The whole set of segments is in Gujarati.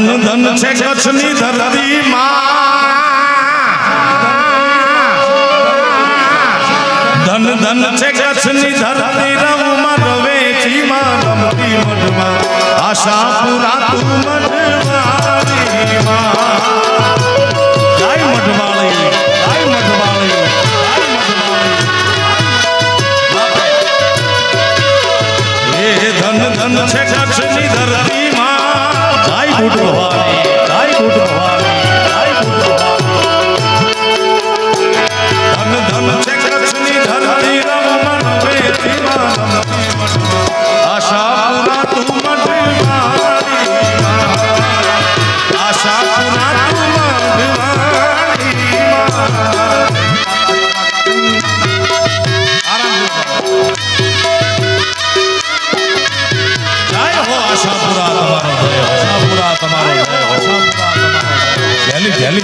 ધન ધન છે કચ્છની ધરતી માં. ધન ધન છે કચ્છની ધરતી રવમાં રવેચી માં, રમતી મઢમાં. આશા પુરા તું મઢ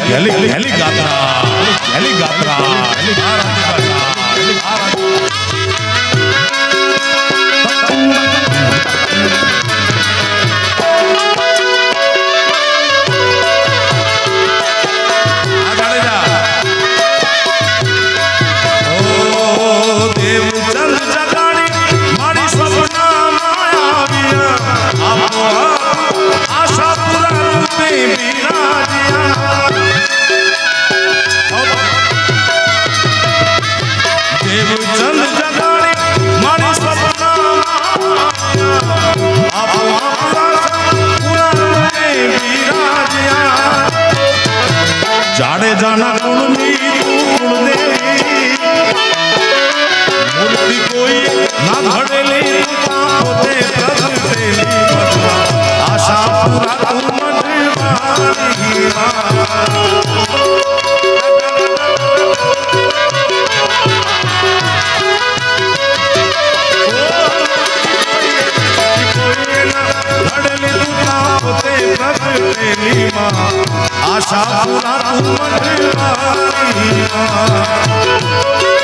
எலிகாத்ரா எலிகாத்ரா எலிகாத்ரா મેલી માં આશા પૂરા તું મને મારી માં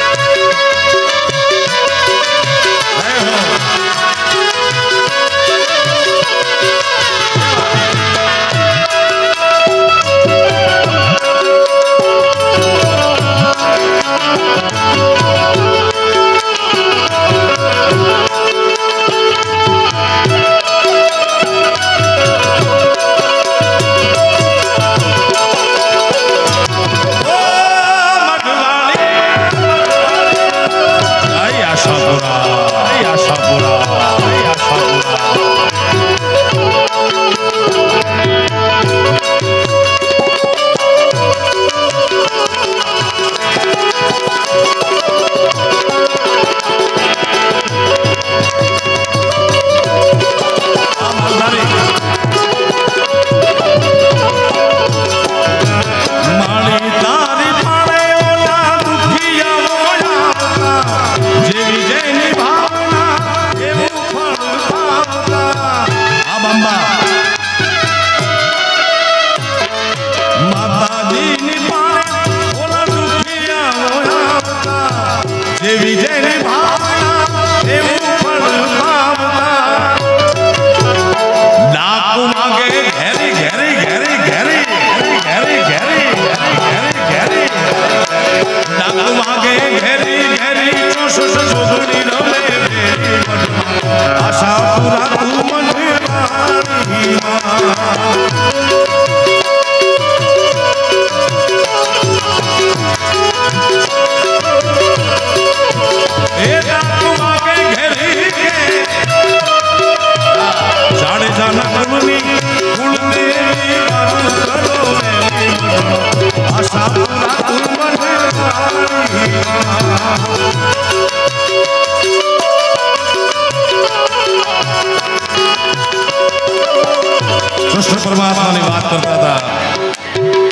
પરમાત્માની વાત કરતા હતા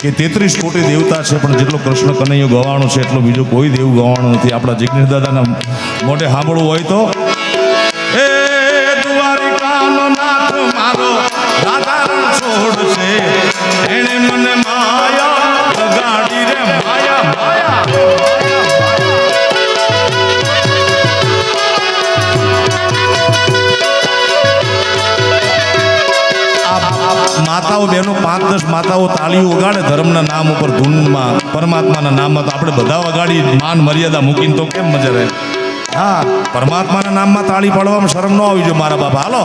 કે તેત્રીસ કોટી દેવતા છે, પણ જેટલો કૃષ્ણ કનૈયો ગવાણો છે, એટલો બીજો કોઈ દેવ ગવાણો નથી. આપણા જિજ્ઞેશ દાદાના મોઢે સાંભળવું હોય તો. એ દ્વારિકાનો નાથ મારો રાધારણ છોડ છે. એણે મને માયા લગાડી માયા માયા. માતાઓ બહેનો પાંચ દસ માતાઓ તાળી ઉગાડે ધર્મના નામ ઉપર ધૂનમાં પરમાત્માના નામમાં તો આપણે બધા વગાડી માન મર્યાદા મૂકીને તો કેમ મજા રહે હા પરમાત્માના નામમાં તાળી પાડવામાં શરમ ન આવી જો મારા બાપા હાલો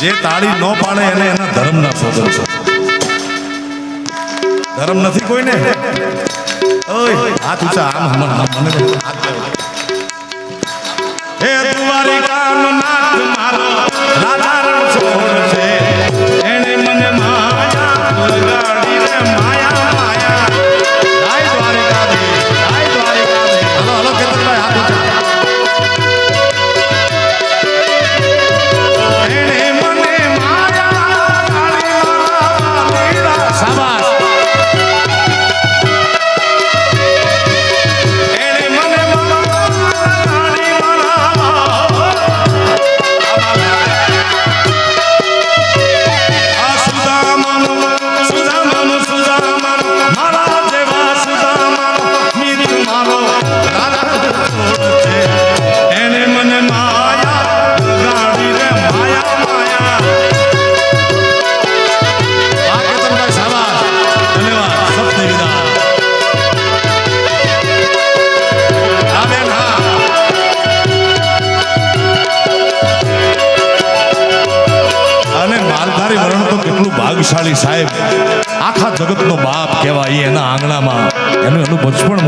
જે તાળી ન પાડે એને એના ધર્મના સોદર છે ધર્મ નથી કોઈને ઓય હાથ ઊંચા આમ મને હાથ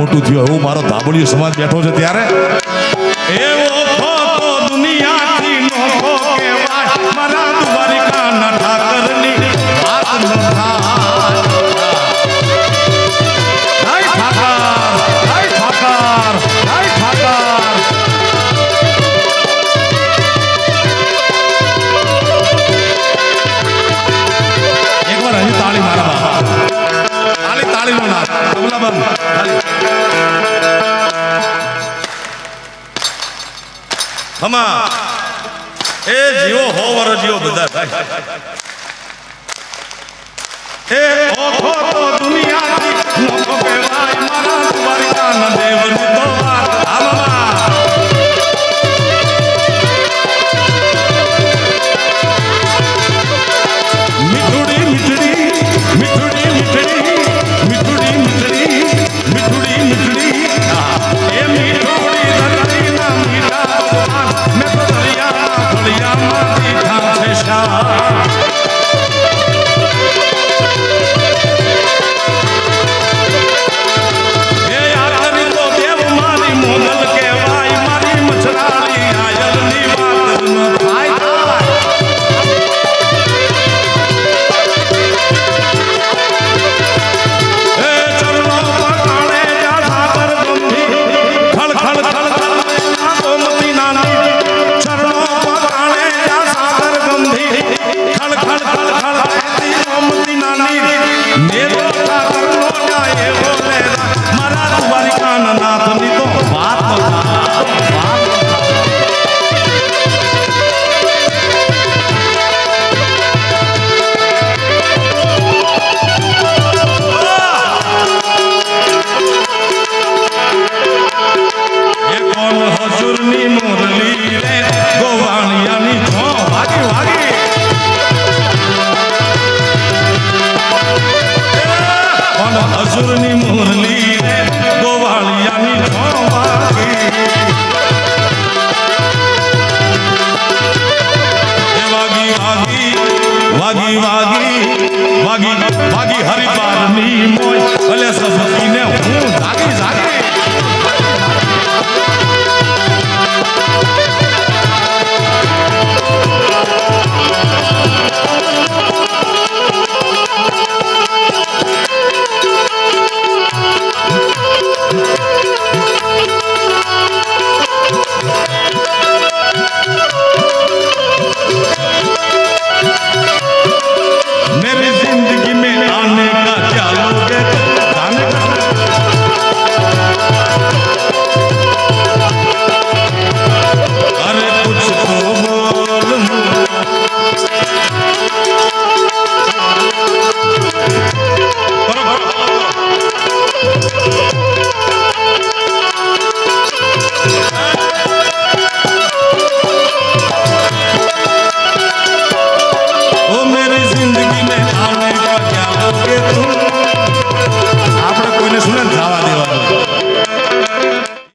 મોટું થયું. હું મારો દાબોલિયો સમાજ બેઠો છે ત્યારે. એવો આત્મા. એ જીવો હો વર જીવો બધા ભાઈ એ